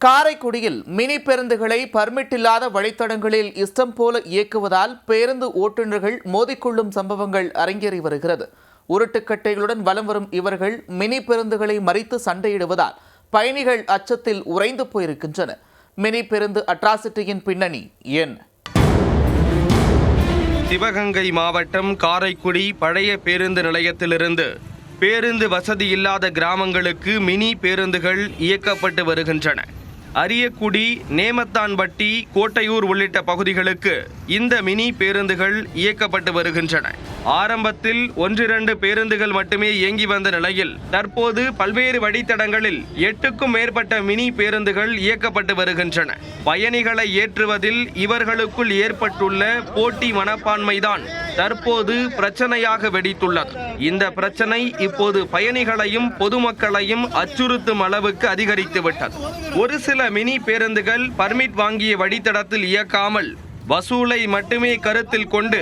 காரைக்குடியில் மினி பேருந்துகளை பர்மிட் இல்லாத வழித்தடங்களில் இஷ்டம் போல இயக்குவதால் பேருந்து ஓட்டுநர்கள் மோதிக்கொள்ளும் சம்பவங்கள் அரங்கேறி வருகிறது. உருட்டுக்கட்டைகளுடன் வலம் வரும் இவர்கள் மினி பேருந்துகளை மறித்து சண்டையிடுவதால் பயணிகள் அச்சத்தில் உறைந்து போயிருக்கின்றன மினி பேருந்து அட்ராசிட்டியின் பின்னணி என் சிவகங்கை மாவட்டம் காரைக்குடி பழைய பேருந்து நிலையத்திலிருந்து பேருந்து வசதி இல்லாத கிராமங்களுக்கு மினி பேருந்துகள் இயக்கப்பட்டு வருகின்றன. அரியக்குடி நேமத்தான்பட்டி கோட்டையூர் உள்ளிட்ட பகுதிகளுக்கு இந்த மினி பேருந்துகள் இயக்கப்பட்டு வருகின்றன. ஆரம்பத்தில் ஒன்றிரண்டு பேருந்துகள் மட்டுமே இயங்கி வந்த நிலையில் தற்போது பல்வேறு வழித்தடங்களில் எட்டுக்கும் மேற்பட்ட மினி பேருந்துகள் இயக்கப்பட்டு வருகின்றன. பயணிகளை ஏற்றுவதில் இவர்களுக்குள் ஏற்பட்டுள்ள போட்டி மனப்பான்மைதான். தற்போது பிரச்சனையாக வெடித்துள்ளது. இந்த பிரச்சனை இப்போது பயணிகளையும் பொதுமக்களையும் அச்சுறுத்தும் அளவுக்கு அதிகரித்துவிட்டது ஒரு சில மினி பேருந்துகள் பர்மிட் வாங்கிய வழித்தடத்தில் இயக்காமல் வசூலை மட்டுமே கருத்தில் கொண்டு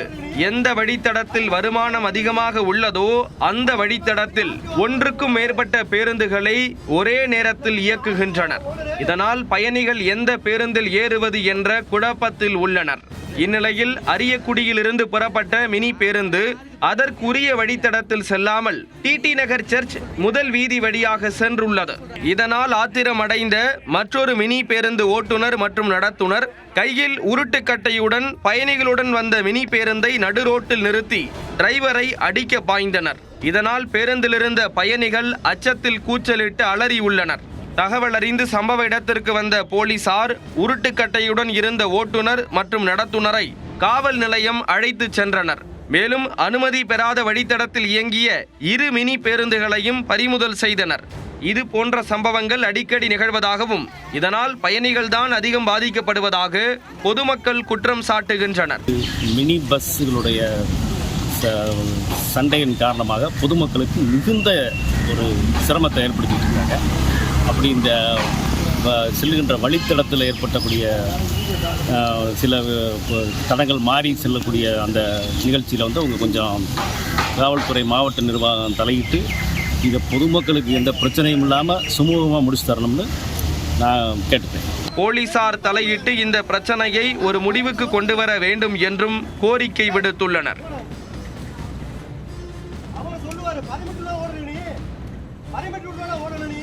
எந்த வழித்தடத்தில் வருமானம் அதிகமாக உள்ளதோ அந்த வழித்தடத்தில் ஒன்றுக்கும் மேற்பட்ட பேருந்துகளை ஒரே நேரத்தில் இயக்குகின்றனர். இதனால் பயணிகள் எந்த பேருந்தில் ஏறுவது என்ற குழப்பத்தில் உள்ளனர். இந்நிலையில் அரியக்குடியிலிருந்து புறப்பட்ட மினி பேருந்து அதற்குரிய வழித்தடத்தில் செல்லாமல் டிடி நகர் சர்ச் முதல் வீதி வழியாக சென்றுள்ளது. இதனால் ஆத்திரமடைந்த மற்றொரு மினி பேருந்து ஓட்டுநர் மற்றும் நடத்துனர் கையில் உருட்டுக்கட்டையுடன் பயணிகளுடன் வந்த மினி பேருந்தை நடுரோட்டில் நிறுத்தி டிரைவரை அடிக்க பாய்ந்தனர். இதனால் பேருந்திலிருந்த பயணிகள் அச்சத்தில் கூச்சலிட்டு அலறியுள்ளனர். தகவல் அறிந்து சம்பவ இடத்திற்கு வந்த போலீசார் உருட்டுக்கட்டையுடன் இருந்த ஓட்டுநர் மற்றும் நடத்துனரை காவல் நிலையம் அழைத்துச் சென்றனர். மேலும் அனுமதி பெறாத வழித்தடத்தில் இயங்கிய இரு மினி பேருந்துகளையும் பறிமுதல் செய்தனர். இது போன்ற சம்பவங்கள் அடிக்கடி நிகழ்வதாகவும் இதனால் பயணிகள்தான் அதிகம் பாதிக்கப்படுவதாக பொதுமக்கள் குற்றம் சாட்டுகின்றனர். மினி பஸ்களுடைய சண்டையின் காரணமாக பொதுமக்களுக்கு மிகுந்த ஒரு சிரமத்தை ஏற்படுத்திட்டு இருக்காங்க. அப்படி இந்த வ- செல்லுகின்ற வழித்தடத்தில் ஏற்பட்டக்கூடிய சில தடங்கள் மாறி செல்லக்கூடிய அந்த நிகழ்ச்சியில் வந்து அவங்க கொஞ்சம் காவல்துறை மாவட்ட நிர்வாகம் தலையிட்டு இந்த பொதுமக்களுக்கு எந்த பிரச்சனையும் இல்லாமல் சுமூகமாக முடிச்சு தரணும்னு நான் கேட்டுப்பேன் போலீசார் தலையிட்டு இந்த பிரச்சனையை ஒரு முடிவுக்கு கொண்டு வர வேண்டும் என்றும் கோரிக்கை விடுத்துள்ளனர். அவர் சொல்லுவாரு பரிமிட்டுல ஓடுற நீ. பரிமிட்டு ஓடணும்